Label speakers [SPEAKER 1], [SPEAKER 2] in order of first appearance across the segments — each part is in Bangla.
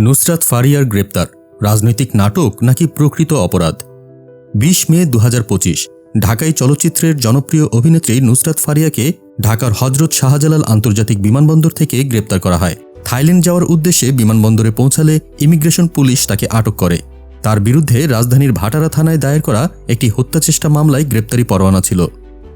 [SPEAKER 1] নুসরাত ফারিয়ার গ্রেপ্তার, রাজনৈতিক নাটক নাকি প্রকৃত অপরাধ? বিশ মে দু হাজার পঁচিশ, ঢাকায় চলচ্চিত্রের জনপ্রিয় অভিনেত্রী নুসরাত ফারিয়াকে ঢাকার হজরত শাহজালাল আন্তর্জাতিক বিমানবন্দর থেকে গ্রেপ্তার করা হয়। থাইল্যান্ড যাওয়ার উদ্দেশ্যে বিমানবন্দরে পৌঁছালে ইমিগ্রেশন পুলিশ তাকে আটক করে। তার বিরুদ্ধে রাজধানীর ভাটারা থানায় দায়ের করা একটি হত্যাচেষ্টা মামলায় গ্রেপ্তারি পরোয়ানা ছিল।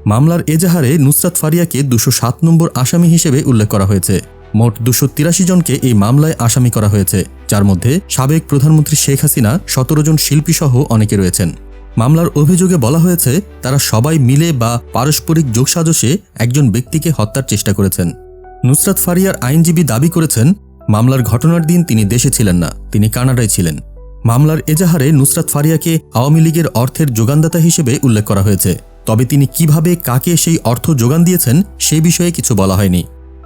[SPEAKER 1] মামলার এজাহারে নুসরাত ফারিয়াকে দুশো সাত নম্বর আসামি হিসেবে উল্লেখ করা হয়েছে। মোট দুশো তিরাশি জনকে এই মামলায় আসামি করা হয়েছে, যার মধ্যে সাবেক প্রধানমন্ত্রী শেখ হাসিনা সতেরো জন শিল্পীসহ অনেকে রয়েছেন। মামলার অভিযোগে বলা হয়েছে, তারা সবাই মিলে বা পারস্পরিক যোগসাজশে একজন ব্যক্তিকে হত্যার চেষ্টা করেছেন। নুসরাত ফারিয়ার আইনজীবী দাবি করেছেন, মামলার ঘটনার দিন তিনি দেশে ছিলেন না, তিনি কানাডায় ছিলেন। মামলার এজাহারে নুসরাত ফারিয়াকে আওয়ামী লীগের অর্থের যোগানদাতা হিসেবে উল্লেখ করা হয়েছে, তবে তিনি কীভাবে কাকে সেই অর্থ যোগান দিয়েছেন সে বিষয়ে কিছু বলা হয়নি।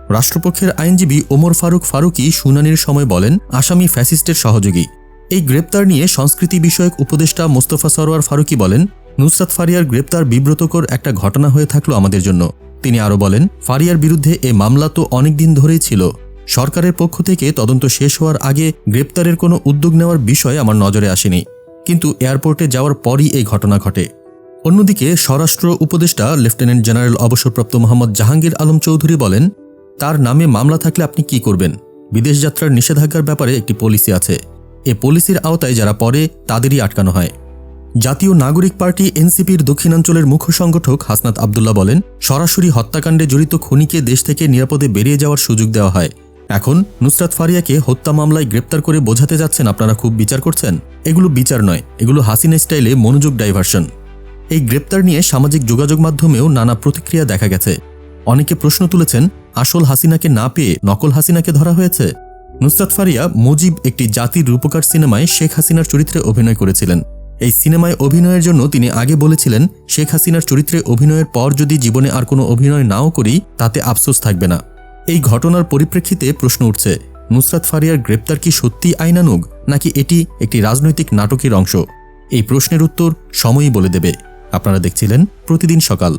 [SPEAKER 1] রাষ্ট্রপক্ষের আইনজীবী ওমর ফারুক ফারুকি শুনানির সময় বলেন, আসামি ফ্যাসিস্টের সহযোগী। এই গ্রেপ্তার নিয়ে সংস্কৃতি বিষয়ক উপদেষ্টা মোস্তফা সরোয়ার ফারুকি বলেন, নুসরাত ফারিয়ার গ্রেপ্তার বিব্রতকর একটা ঘটনা হয়ে থাকল আমাদের জন্য। তিনি আরও বলেন, ফারিয়ার বিরুদ্ধে এ মামলা তো অনেকদিন ধরেই ছিল। সরকারের পক্ষ থেকে তদন্ত শেষ হওয়ার আগে গ্রেপ্তারের কোনো উদ্যোগ নেওয়ার বিষয় আমার নজরে আসেনি। কিন্তু এয়ারপোর্টে যাওয়ার পরই এই ঘটনা ঘটে। অন্যদিকে স্বরাষ্ট্র উপদেষ্টা লেফটেন্যান্ট জেনারেল অবসরপ্রাপ্ত মোহাম্মদ জাহাঙ্গীর আলম চৌধুরী বলেন তার নামে মামলা থাকলে আপনি কি করবেন? বিদেশ যাত্রার নিষেধাজ্ঞার ব্যাপারে একটি পলিসি আছে। এ পলিসির আওতায় যারা পড়ে, তাদেরই আটকানো হয়। জাতীয় নাগরিক পার্টি এনসিপির দক্ষিণাঞ্চলের মুখ্য সংগঠক হাসনাত আবদুল্লাহ বলেন, সরাসরি হত্যাকাণ্ডে জড়িত খনিকে দেশ থেকে নিরাপদে বেরিয়ে যাওয়ার সুযোগ দেওয়া হয়। এখন নুসরাত ফারিয়াকে হত্যা মামলায় গ্রেপ্তার করে বোঝাতে যাচ্ছেন আপনারা খুব বিচার করছেন? এগুলো বিচার নয়, এগুলো হাসিনা স্টাইলে মনোযোগ ডাইভার্সন। এই গ্রেপ্তার নিয়ে সামাজিক যোগাযোগ মাধ্যমেও নানা প্রতিক্রিয়া দেখা গেছে। অনেকে প্রশ্ন তুলেছেন আসল হাসিনাকে না পেয়ে নকল হাসিনাকে ধরা হয়েছে। নুসরাত ফারিয়া মুজিব একটি জাতির রূপকার সিনেমায় শেখ হাসিনার চরিত্রে অভিনয় করেছিলেন। এই সিনেমায় অভিনয়ের জন্য তিনি আগে বলেছিলেন, শেখ হাসিনার চরিত্রে অভিনয়ের পর যদি জীবনে আর কোনো অভিনয় নাও করি, তাতে আফসোস থাকবে না। এই ঘটনার পরিপ্রেক্ষিতে প্রশ্ন উঠছে, নুসরাত ফারিয়ার গ্রেপ্তার কি সত্যি আইনানুগ নাকি এটি একটি রাজনৈতিক নাটকের অংশ? এই প্রশ্নের উত্তর সময়ই বলে দেবে। আপনারা দেখছিলেন প্রতিদিন সকাল।